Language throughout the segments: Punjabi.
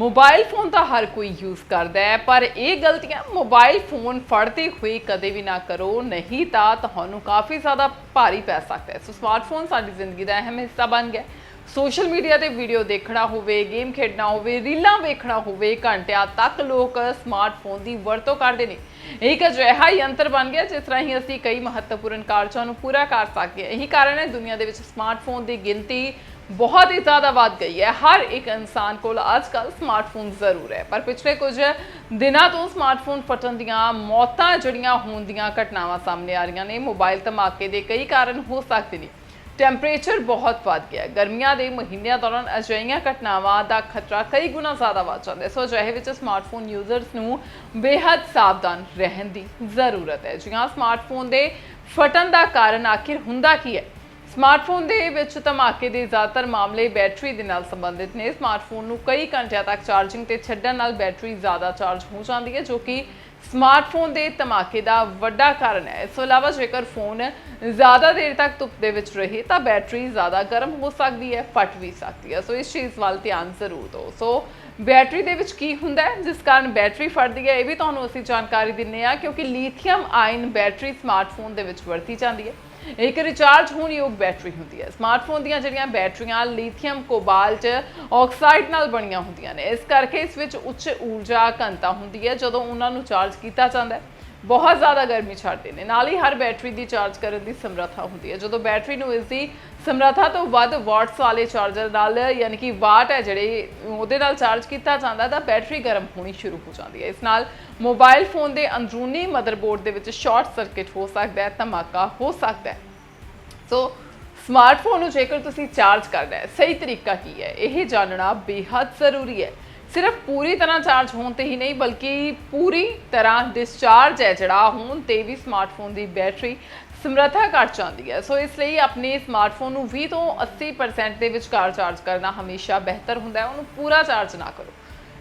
ਮੋਬਾਈਲ ਫੋਨ ਤਾਂ ਹਰ ਕੋਈ ਯੂਜ਼ ਕਰਦਾ ਹੈ, ਪਰ ਇਹ ਗਲਤੀਆਂ ਮੋਬਾਈਲ ਫੋਨ ਫੜਦੇ ਹੋਏ ਕਦੇ ਵੀ ਨਾ ਕਰੋ, ਨਹੀਂ ਤਾਂ ਤੁਹਾਨੂੰ ਕਾਫੀ ਜ਼ਿਆਦਾ ਭਾਰੀ ਪੈ ਸਕਦਾ ਹੈ। ਸੋ ਸਮਾਰਟਫੋਨ ਸਾਡੀ ਜ਼ਿੰਦਗੀ ਦਾ ਅਹਿਮ ਹਿੱਸਾ ਬਣ ਗਿਆ ਸੋਸ਼ਲ ਮੀਡੀਆ ਤੇ ਵੀਡੀਓ ਦੇਖਣਾ ਹੋਵੇ, ਗੇਮ ਖੇਡਣਾ ਹੋਵੇ, ਰੀਲਾਂ ਵੇਖਣਾ ਹੋਵੇ, ਘੰਟਿਆਂ ਤੱਕ ਲੋਕ ਸਮਾਰਟਫੋਨ ਦੀ ਵਰਤੋਂ ਕਰਦੇ ਨੇ। ਇਹ ਇੱਕ ਅਜਿਹਾ ਯੰਤਰ ਬਣ ਗਿਆ, ਜਿਸ ਰਾਹੀਂ ਅਸੀਂ ਕਈ ਮਹੱਤਵਪੂਰਨ ਕਾਰਜਾਂ ਨੂੰ ਪੂਰਾ ਕਰ ਸਕਦੇ ਹਾਂ। ਇਹੀ ਕਾਰਨ ਹੈ, ਦੁਨੀਆ ਦੇ ਵਿੱਚ ਸਮਾਰਟਫੋਨ ਦੀ ਗਿਣਤੀ ਬਹੁਤ ਹੀ ਜ਼ਿਆਦਾ ਵੱਧ ਗਈ ਹੈ। ਹਰ ਇੱਕ ਇਨਸਾਨ ਕੋਲ ਅੱਜਕੱਲ ਸਮਾਰਟਫੋਨ ਜ਼ਰੂਰ ਹੈ। ਪਰ ਪਿਛਲੇ ਕੁਝ ਦਿਨਾਂ ਤੋਂ ਸਮਾਰਟਫੋਨ ਫਟਣ ਦੀਆਂ ਮੌਤਾਂ ਜਿਹੜੀਆਂ ਹੋਣ ਦੀਆਂ ਘਟਨਾਵਾਂ ਸਾਹਮਣੇ ਆ ਰਹੀਆਂ ਨੇ ਮੋਬਾਈਲ ਧਮਾਕੇ ਦੇ ਕਈ ਕਾਰਨ ਹੋ ਸਕਦੇ ਨੇ। ਟੈਂਪਰੇਚਰ ਬਹੁਤ ਵੱਧ ਗਿਆ ਗਰਮੀਆਂ ਦੇ ਮਹੀਨਿਆਂ ਦੌਰਾਨ ਅਜਿਹੀਆਂ ਘਟਨਾਵਾਂ ਦਾ ਖਤਰਾ ਕਈ ਗੁਣਾ ਜ਼ਿਆਦਾ ਵੱਧ ਜਾਂਦਾ ਹੈ। ਸੋ ਅਜਿਹੇ ਵਿੱਚ ਸਮਾਰਟਫੋਨ ਯੂਜ਼ਰਸ ਨੂੰ ਬੇहद ਸਾਵਧਾਨ ਰਹਿਣ ਦੀ ਜ਼ਰੂਰਤ ਹੈ। ਜੀ ਹਾਂ ਸਮਾਰਟਫੋਨ ਦੇ ਫਟਣ ਦਾ ਕਾਰਨ ਆਖਿਰ ਹੁੰਦਾ ਕੀ ਹੈ? ਸਮਾਰਟਫੋਨ ਦੇ ਵਿੱਚ ਧਮਾਕੇ ਦੇ ਜ਼ਿਆਦਾਤਰ ਮਾਮਲੇ ਬੈਟਰੀ ਦੇ ਨਾਲ ਸੰਬੰਧਿਤ ਨੇ। ਸਮਾਰਟਫੋਨ ਨੂੰ ਕਈ ਘੰਟਿਆਂ ਤੱਕ ਚਾਰਜਿੰਗ ਤੇ ਛੱਡਣ ਨਾਲ ਬੈਟਰੀ ਜ਼ਿਆਦਾ ਚਾਰਜ ਹੋ ਜਾਂਦੀ ਹੈ, ਜੋ ਕਿ ਸਮਾਰਟਫੋਨ ਦੇ ਧਮਾਕੇ ਦਾ ਵੱਡਾ ਕਾਰਨ ਹੈ। ਇਸ ਤੋਂ ਇਲਾਵਾ ਜੇਕਰ ਫੋਨ ਜ਼ਿਆਦਾ ਦੇਰ ਤੱਕ ਧੁੱਪ ਦੇ ਵਿੱਚ ਰਹੇ, ਤਾਂ ਬੈਟਰੀ ਜ਼ਿਆਦਾ ਗਰਮ ਹੋ ਸਕਦੀ ਹੈ, ਫਟ ਵੀ ਸਕਦੀ ਹੈ। ਸੋ ਇਸ ਚੀਜ਼ ਵੱਲ ਧਿਆਨ ਜ਼ਰੂਰ ਦਿਓ। ਸੋ ਬੈਟਰੀ ਦੇ ਵਿੱਚ ਕੀ ਹੁੰਦਾ ਹੈ, ਜਿਸ ਕਾਰਨ ਬੈਟਰੀ ਫਟਦੀ ਹੈ, ਇਹ ਵੀ ਤੁਹਾਨੂੰ ਅਸੀਂ ਜਾਣਕਾਰੀ ਦਿੰਨੇ ਆ ਕਿਉਂਕਿ ਲੀਥੀਅਮ ਆਇਨ ਬੈਟਰੀ ਸਮਾਰਟਫੋਨ ਦੇ ਵਿੱਚ ਵਰਤੀ ਜਾਂਦੀ ਹੈ। ਇੱਕ ਰਿਚਾਰਜ ਹੋਣ ਯੋਗ ਬੈਟਰੀ ਹੁੰਦੀ ਹੈ। ਸਮਾਰਟਫੋਨ ਦੀਆਂ ਜਿਹੜੀਆਂ ਬੈਟਰੀਆਂ ਲੀਥੀਅਮ ਕੋਬਾਲਟ ਆਕਸਾਈਡ ਨਾਲ ਬਣੀਆਂ ਹੁੰਦੀਆਂ ਨੇ। ਇਸ ਕਰਕੇ ਇਸ ਵਿੱਚ ਉੱਚ ਊਰਜਾ ਘਣਤਾ ਹੁੰਦੀ ਹੈ। ਜਦੋਂ ਉਹਨਾਂ ਨੂੰ ਚਾਰਜ ਚਾਰਜ ਕੀਤਾ ਜਾਂਦਾ ਹੈ। ਬਹੁਤ ਜ਼ਿਆਦਾ ਗਰਮੀ ਛੱਡਦੇ ਨੇ। ਨਾਲ ਹੀ ਹਰ ਬੈਟਰੀ ਦੀ ਚਾਰਜ ਕਰਨ ਦੀ ਸਮਰੱਥਾ ਹੁੰਦੀ ਹੈ। ਜਦੋਂ ਬੈਟਰੀ ਨੂੰ ਇਸ ਦੀ ਸਮਰੱਥਾ ਤੋਂ ਵੱਧ ਵਾਟਸ ਵਾਲੇ ਚਾਰਜਰ ਨਾਲ, ਯਾਨੀ ਕਿ ਵਾਟ ਹੈ ਜਿਹੜੇ, ਉਹਦੇ ਨਾਲ ਚਾਰਜ ਕੀਤਾ ਜਾਂਦਾ, ਤਾਂ ਬੈਟਰੀ ਗਰਮ ਹੋਣੀ ਸ਼ੁਰੂ ਹੋ ਜਾਂਦੀ ਹੈ। ਇਸ ਨਾਲ ਮੋਬਾਈਲ ਫੋਨ ਦੇ ਅੰਦਰੂਨੀ ਮਦਰਬੋਰਡ ਦੇ ਵਿੱਚ ਸ਼ਾਰਟ ਸਰਕਟ ਹੋ ਸਕਦਾ ਹੈ, ਧਮਾਕਾ ਹੋ ਸਕਦਾ ਹੈ। ਸੋ ਸਮਾਰਟਫੋਨ ਨੂੰ ਜੇਕਰ ਤੁਸੀਂ ਚਾਰਜ ਕਰਨਾ ਹੈ, ਸਹੀ ਤਰੀਕਾ ਕੀ ਹੈ? ਇਹ ਜਾਣਨਾ ਬੇहद ਜ਼ਰੂਰੀ ਹੈ। ਸਿਰਫ ਪੂਰੀ ਤਰ੍ਹਾਂ ਚਾਰਜ ਹੋਣ ਤੇ ਹੀ ਨਹੀਂ, ਬਲਕਿ ਪੂਰੀ ਤਰ੍ਹਾਂ ਡਿਸਚਾਰਜ ਹੈ ਜਿਹੜਾ ਹੋਣ ਤੇ ਵੀ ਸਮਾਰਟਫੋਨ ਦੀ ਬੈਟਰੀ ਸਮਰੱਥਾ ਘਟ ਜਾਂਦੀ ਹੈ। ਸੋ ਇਸ ਲਈ ਆਪਣੇ ਸਮਾਰਟਫੋਨ ਨੂੰ 20 ਤੋਂ 80% ਦੇ ਵਿਚਕਾਰ ਚਾਰਜ ਕਰਨਾ ਹਮੇਸ਼ਾ ਬਿਹਤਰ ਹੁੰਦਾ ਹੈ। ਉਹਨੂੰ ਪੂਰਾ ਚਾਰਜ ਨਾ ਕਰੋ।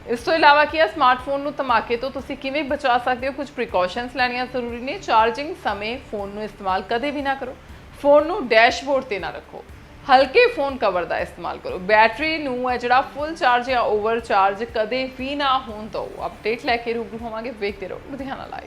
ਇਸ ਤੋਂ ਇਲਾਵਾ ਕੀ ਹੈ ਸਮਾਰਟਫੋਨ ਨੂੰ ਧਮਾਕੇ ਤੋਂ ਤੁਸੀਂ ਕਿਵੇਂ ਬਚਾ ਸਕਦੇ ਹੋ? ਕੁਝ ਪ੍ਰੀਕਾਸ਼ਨਸ ਲੈਣੀਆਂ ਜ਼ਰੂਰੀ ਨੇ। ਚਾਰਜਿੰਗ ਸਮੇਂ ਫੋਨ ਨੂੰ ਇਸਤੇਮਾਲ ਕਦੇ ਵੀ ਨਾ ਕਰੋ। ਫੋਨ ਨੂੰ ਡੈਸ਼ਬੋਰਡ ਤੇ ਨਾ ਰੱਖੋ। ਹਲਕੇ ਫੋਨ ਕਵਰ ਦਾ ਇਸਤੇਮਾਲ ਕਰੋ। ਬੈਟਰੀ ਨੂੰ ਹੈ ਜਿਹੜਾ ਫੁੱਲ ਚਾਰਜ ਜਾਂ ਓਵਰ ਚਾਰਜ ਕਦੇ ਵੀ ਨਾ ਹੋਣ ਦਿਓ। ਅਪਡੇਟ ਲੈ ਕੇ ਰੂਬਰੂ ਹੋਵਾਂਗੇ, ਵੇਖਦੇ ਰਹੋ। ਲੁਧਿਆਣਾ ਲਾਈਵ